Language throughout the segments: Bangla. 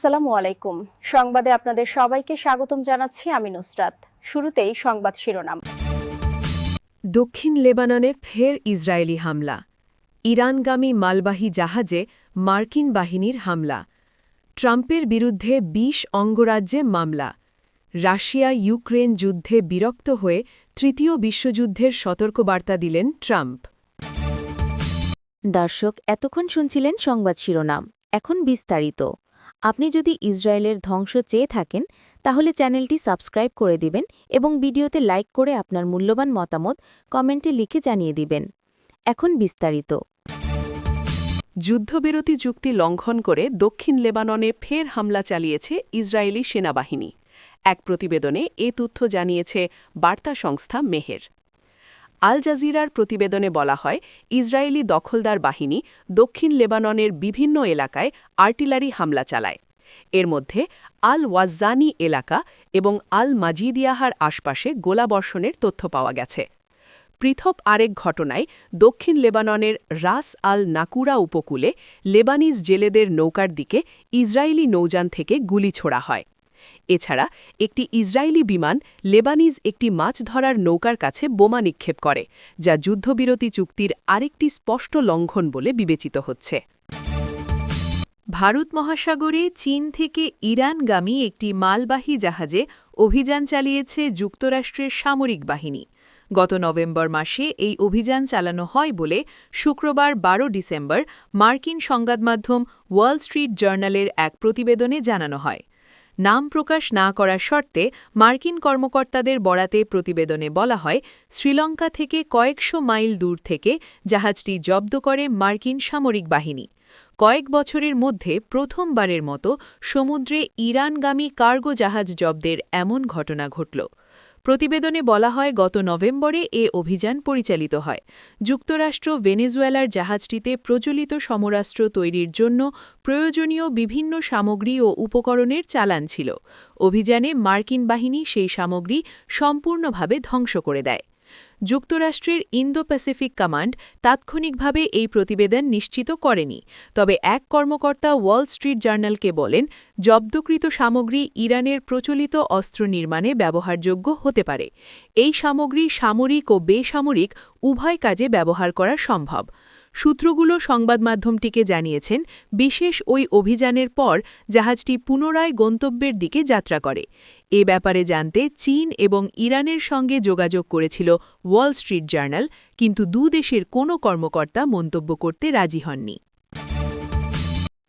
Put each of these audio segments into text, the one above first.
আসসালামু আলাইকুম। সংবাদে আপনাদের সবাইকে স্বাগতম জানাচ্ছি আমি নুসরাত। শুরুতেই সংবাদ শিরোনাম। দক্ষিণ লেবাননে ফের ইসরায়েলি হামলা। ইরানগামী মালবাহী জাহাজে মার্কিন বাহিনীর হামলা। ট্রাম্পের বিরুদ্ধে ২০ অঙ্গরাজ্যে মামলা। রাশিয়া ইউক্রেন যুদ্ধে বিরক্ত হয়ে তৃতীয় বিশ্বযুদ্ধের সতর্কবার্তা দিলেন ট্রাম্প। দর্শক এতক্ষণ শুনছিলেন সংবাদ শিরোনাম। এখন বিস্তারিত। আপনি যদি ইসরায়েলের ধ্বংস চেয়ে থাকেন, তাহলে চ্যানেলটি সাবস্ক্রাইব করে দিবেন এবং ভিডিওতে লাইক করে আপনার মূল্যবান মতামত কমেন্টে লিখে জানিয়ে দিবেন। এখন বিস্তারিত। যুদ্ধবিরতি চুক্তি লঙ্ঘন করে দক্ষিণ লেবাননে ফের হামলা চালিয়েছে ইসরায়েলি সেনাবাহিনী। এক প্রতিবেদনে এ তথ্য জানিয়েছে বার্তা সংস্থা মেহের। আল জাজিরার প্রতিবেদনে বলা হয়, ইসরায়েলি দখলদার বাহিনী দক্ষিণ লেবাননের বিভিন্ন এলাকায় আর্টিলারি হামলা চালায়। এর মধ্যে আল ওয়াজ্জানি এলাকা এবং আল মাজিদিয়াহার আশপাশে গোলাবর্ষণের তথ্য পাওয়া গেছে। পৃথক আরেক ঘটনায় দক্ষিণ লেবাননের রাস আল নাকুরা উপকূলে লেবানিজ জেলেদের নৌকার দিকে ইসরায়েলি নৌযান থেকে গুলি ছোড়া হয়। এছাড়া একটি ইসরায়েলি বিমান লেবানিজ একটি মাছ ধরার নৌকার কাছে বোমা নিক্ষেপ করে, যা যুদ্ধবিরতি চুক্তির আরেকটি স্পষ্ট লঙ্ঘন বলে বিবেচিত হচ্ছে। ভারত মহাসাগরে চীন থেকে ইরানগামী একটি মালবাহী জাহাজে অভিযান চালিয়েছে যুক্তরাষ্ট্রের সামরিক বাহিনী। গত নভেম্বর মাসে এই অভিযান চালানো হয় বলে শুক্রবার ১২ ডিসেম্বর মার্কিন সংবাদমাধ্যম ওয়াল স্ট্রিট জার্নালের এক প্রতিবেদনে জানানো হয়। নাম প্রকাশ না করার শর্তে মার্কিন কর্মকর্তাদের বরাতে প্রতিবেদনে বলা হয়, শ্রীলঙ্কা থেকে কয়েকশো মাইল দূর থেকে জাহাজটি জব্দ করে মার্কিন সামরিক বাহিনী। কয়েক বছরের মধ্যে প্রথমবারের মতো সমুদ্রে ইরানগামী কার্গো জাহাজ জব্দের এমন ঘটনা ঘটল। প্রতিবেদনে বলা হয়, গত নভেম্বরে এ অভিযান পরিচালিত হয়। যুক্তরাষ্ট্র ভেনেজুয়েলার জাহাজটিতে প্রচলিত সমরাস্ত্র তৈরির জন্য প্রয়োজনীয় বিভিন্ন সামগ্রী ও উপকরণের চালান ছিল। অভিযানে মার্কিন বাহিনী সেই সামগ্রী সম্পূর্ণভাবে ধ্বংস করে দেয়। যুক্তরাষ্ট্রের ইন্দো প্যাসিফিক কমান্ড তাৎক্ষণিকভাবে এই প্রতিবেদন নিশ্চিত করেনি। তবে এক কর্মকর্তা ওয়াল স্ট্রিট জার্নালকে বলেন, জব্দকৃত সামগ্রী ইরানের প্রচলিত অস্ত্র নির্মাণে ব্যবহারযোগ্য হতে পারে। এই সামগ্রী সামরিক ও বেসামরিক উভয় কাজে ব্যবহার করা সম্ভব। সূত্রগুলো সংবাদ মাধ্যমটিকে জানিয়েছেন, বিশেষ ওই অভিযানের পর জাহাজটি পুনরায় গন্তব্যের দিকে যাত্রা করে। এ ব্যাপারে জানতে চীন এবং ইরানের সঙ্গে যোগাযোগ করেছিল ওয়াল স্ট্রিট জার্নাল, কিন্তু দুদেশের কোনো কর্মকর্তা মন্তব্য করতে রাজি হননি।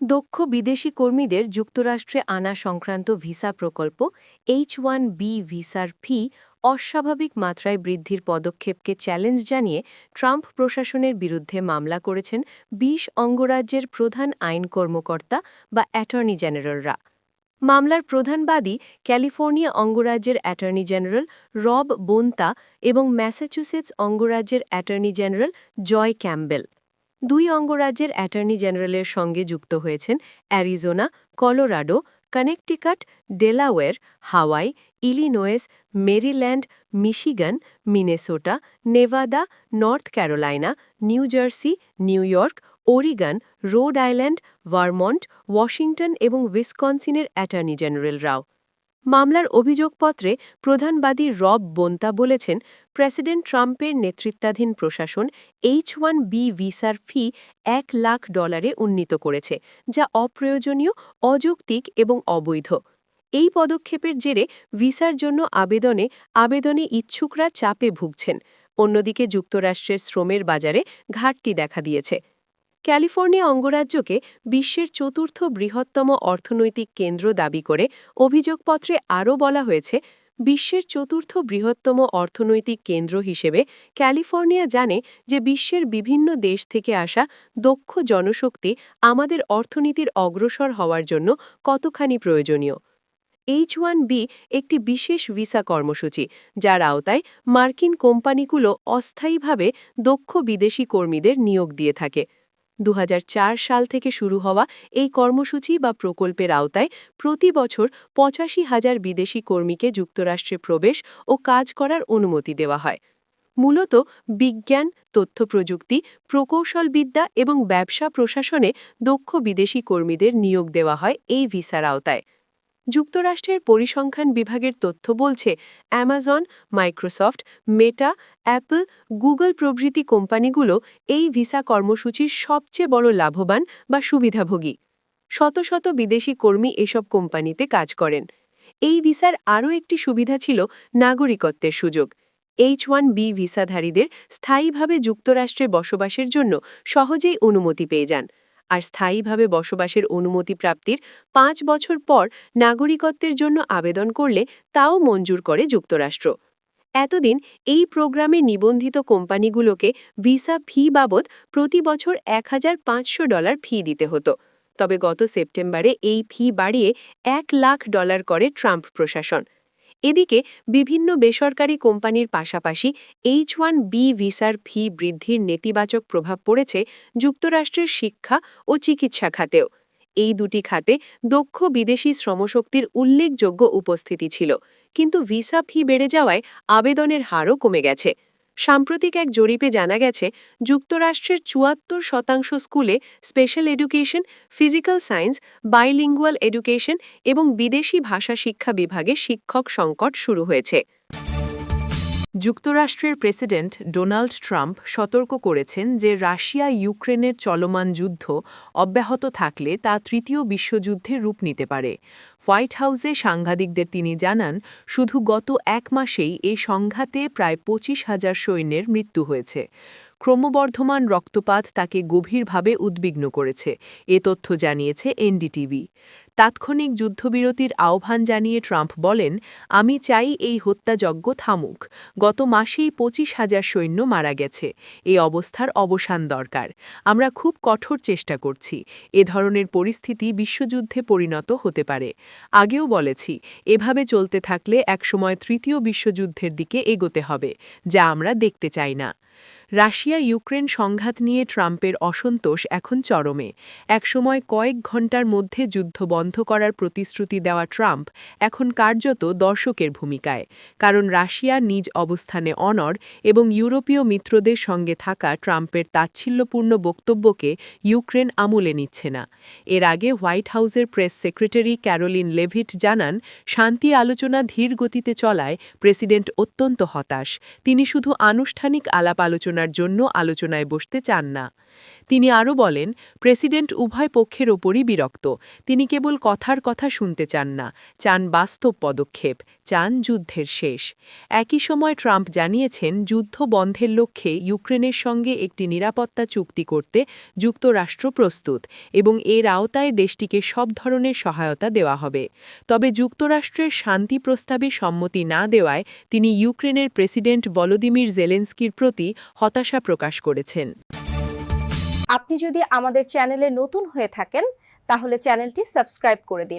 দক্ষ বিদেশি কর্মীদের যুক্তরাষ্ট্রে আনা সংক্রান্ত ভিসা প্রকল্প এইচ ওয়ান বি ভিসার ফি অস্বাভাবিক মাত্রায় বৃদ্ধির পদক্ষেপকে চ্যালেঞ্জ জানিয়ে ট্রাম্প প্রশাসনের বিরুদ্ধে মামলা করেছেন ২০ অঙ্গরাজ্যের প্রধান আইন কর্মকর্তা বা অ্যাটর্নি জেনারেলরা। মামলার প্রধান বাদী ক্যালিফোর্নিয়া অঙ্গরাজ্যের অ্যাটর্নি জেনারেল রব বোন্তা এবং ম্যাসাচুসেটস অঙ্গরাজ্যের অ্যাটর্নি জেনারেল জয় ক্যাম্বেল দুই অঙ্গরাজ্যের অ্যাটর্নি জেনারেলের সঙ্গে যুক্ত হয়েছেন Arizona, Colorado, Connecticut Delaware Hawaii, Illinois, Maryland, Michigan, Minnesota, Nevada, North Carolina, New Jersey, New York, Oregon, Rhode Island, Vermont, Washington এবং উইসকনসিনের অ্যাটর্নি জেনারেলরাও। মামলার অভিযোগপত্রে প্রধানবাদী রব বোন্তা বলেছেন প্রেসিডেন্ট ট্রাম্পের নেতৃত্বাধীন প্রশাসন এইচ ওয়ান বি ভিসার ফি এক লাখ ডলারে উন্নীত করেছে, যা অপ্রয়োজনীয়, অযৌক্তিক এবং অবৈধ। এই পদক্ষেপের জেরে ভিসার জন্য আবেদনে আবেদনে ইচ্ছুকরা চাপে ভুগছেন। অন্যদিকে যুক্তরাষ্ট্রের শ্রমের বাজারে ঘাটতি দেখা দিয়েছে। ক্যালিফোর্নিয়া অঙ্গরাজ্যকে বিশ্বের চতুর্থ বৃহত্তম অর্থনৈতিক কেন্দ্র দাবি করে অভিযোগপত্রে আরও বলা হয়েছে বিশ্বের চতুর্থ বৃহত্তম অর্থনৈতিক কেন্দ্র হিসেবে ক্যালিফোর্নিয়া জানে যে বিশ্বের বিভিন্ন দেশ থেকে আসা দক্ষ জনশক্তি আমাদের অর্থনীতির অগ্রসর হওয়ার জন্য কতখানি প্রয়োজনীয়। এইচ ওয়ান বি একটি বিশেষ ভিসা কর্মসূচি, যার আওতায় মার্কিন কোম্পানিগুলো অস্থায়ীভাবে দক্ষ বিদেশি কর্মীদের নিয়োগ দিয়ে থাকে। দু হাজার চার সাল থেকে শুরু হওয়া এই কর্মসূচি বা প্রকল্পের আওতায় প্রতি বছর পঁচাশি হাজার বিদেশি কর্মীকে যুক্তরাষ্ট্রে প্রবেশ ও কাজ করার অনুমতি দেওয়া হয়। মূলত বিজ্ঞান তথ্য প্রযুক্তি প্রকৌশলবিদ্যা এবং ব্যবসা প্রশাসনে দক্ষ বিদেশি কর্মীদের নিয়োগ দেওয়া হয় এই ভিসার আওতায়। যুক্তরাষ্ট্রের পরিসংখ্যান বিভাগের তথ্য বলছে, Amazon, Microsoft, Meta, Apple, Google প্রভৃতি কোম্পানিগুলো এই ভিসা কর্মসূচির সবচেয়ে বড় লাভবান বা সুবিধাভোগী। শত শত বিদেশি কর্মী এসব কোম্পানিতে কাজ করেন। এই ভিসার আরও একটি সুবিধা ছিল নাগরিকত্বের সুযোগ। এইচ ওয়ান বি ভিসাধারীদের স্থায়ীভাবে যুক্তরাষ্ট্রে বসবাসের জন্য সহজেই অনুমতি পেয়ে যান। আর স্থায়ীভাবে বসবাসের অনুমতি প্রাপ্তির পাঁচ বছর পর নাগরিকত্বের জন্য আবেদন করলে তাও মঞ্জুর করে যুক্তরাষ্ট্র। এতদিন এই প্রোগ্রামে নিবন্ধিত কোম্পানিগুলোকে ভিসা ফি বাবদ প্রতি বছর এক হাজার পাঁচশো ডলার ফি দিতে হতো। তবে গত সেপ্টেম্বরে এই ফি বাড়িয়ে এক লাখ ডলার করে ট্রাম্প প্রশাসন। এদিকে বিভিন্ন বেসরকারি কোম্পানির পাশাপাশি এইচ ওয়ান বি ভিসার ফি বৃদ্ধির নেতিবাচক প্রভাব পড়েছে যুক্তরাষ্ট্রের শিক্ষা ও চিকিৎসা খাতেও। এই দুটি খাতে দক্ষ বিদেশি শ্রমশক্তির উল্লেখযোগ্য উপস্থিতি ছিল। কিন্তু ভিসা ফি বেড়ে যাওয়ায় আবেদনের হারও কমে গেছে। সাম্প্রতিক এক জরিপে জানা গেছে, যুক্তরাষ্ট্রের চুয়াত্তর শতাংশ স্কুলে special education, physical science, bilingual education এবং বিদেশি ভাষা শিক্ষা বিভাগে শিক্ষক সংকট শুরু হয়েছে। যুক্তরাষ্ট্রের প্রেসিডেন্ট ডোনাল্ড ট্রাম্প সতর্ক করেছেন যে রাশিয়া ইউক্রেনের চলমান যুদ্ধ অব্যাহত থাকলে তা তৃতীয় বিশ্বযুদ্ধে রূপ নিতে পারে। হোয়াইট হাউসে সাংঘাতিকদের তিনি জানান, শুধু গত এক মাসেই এই সংঘাতে প্রায় পঁচিশ হাজার সৈন্যের মৃত্যু হয়েছে। ক্রমবর্ধমান রক্তপাত তাকে গভীরভাবে উদ্বিগ্ন করেছে, এ তথ্য জানিয়েছে এনডিটিভি। তাৎক্ষণিক যুদ্ধবিরতির আহ্বান জানিয়ে ট্রাম্প বলেন, আমি চাই এই হত্যাযজ্ঞ থামুক। গত মাসেই পঁচিশ হাজার সৈন্য মারা গেছে। এই অবস্থার অবসান দরকার। আমরা খুব কঠোর চেষ্টা করছি। এ ধরনের পরিস্থিতি বিশ্বযুদ্ধে পরিণত হতে পারে। আগেও বলেছি, এভাবে চলতে থাকলে একসময় তৃতীয় বিশ্বযুদ্ধের দিকে এগোতে হবে, যা আমরা দেখতে চাই না। রাশিয়া ইউক্রেন সংঘাত নিয়ে ট্রাম্পের অসন্তোষ এখন চরমে। একসময় কয়েক ঘণ্টার মধ্যে যুদ্ধ বন্ধ করার প্রতিশ্রুতি দেওয়া ট্রাম্প এখন কার্যত দর্শকের ভূমিকায়। কারণ রাশিয়া নিজ অবস্থানে অনর এবং ইউরোপীয় মিত্রদের সঙ্গে থাকা ট্রাম্পের তাচ্ছিল্যপূর্ণ বক্তব্যকে ইউক্রেন আমলে নিচ্ছে না। এর আগে হোয়াইট হাউসের প্রেস সেক্রেটারি ক্যারোলিন লেভিট জানান, শান্তি আলোচনা ধীর গতিতে চলায় প্রেসিডেন্ট অত্যন্ত হতাশ। তিনি শুধু আনুষ্ঠানিক আলাপ আলোচনার জন্য আলোচনায় বসতে চান না। তিনি আরও বলেন, প্রেসিডেন্ট উভয় পক্ষের ওপরই বিরক্ত। তিনি কেবল কথার কথা শুনতে চান না, চান বাস্তব পদক্ষেপ। চান যুদ্ধের শেষ। একই সময় ট্রাম্প জানিয়েছেন, যুদ্ধ বন্ধের লক্ষ্যে ইউক্রেনের সঙ্গে একটি নিরাপত্তা চুক্তি করতে যুক্তরাষ্ট্র প্রস্তুত এবং এর আওতায় দেশটিকে সব ধরনের সহায়তা দেওয়া হবে। তবে যুক্তরাষ্ট্রের শান্তি প্রস্তাবে সম্মতি না দেওয়ায় তিনি ইউক্রেনের প্রেসিডেন্ট ভলোদিমির জেলেন্সকির প্রতি হতাশা প্রকাশ করেছেন। আপনি যদি আমাদের চ্যানেলে নতুন হয়ে থাকেন, তাহলে চ্যানেলটি সাবস্ক্রাইব করে দিন।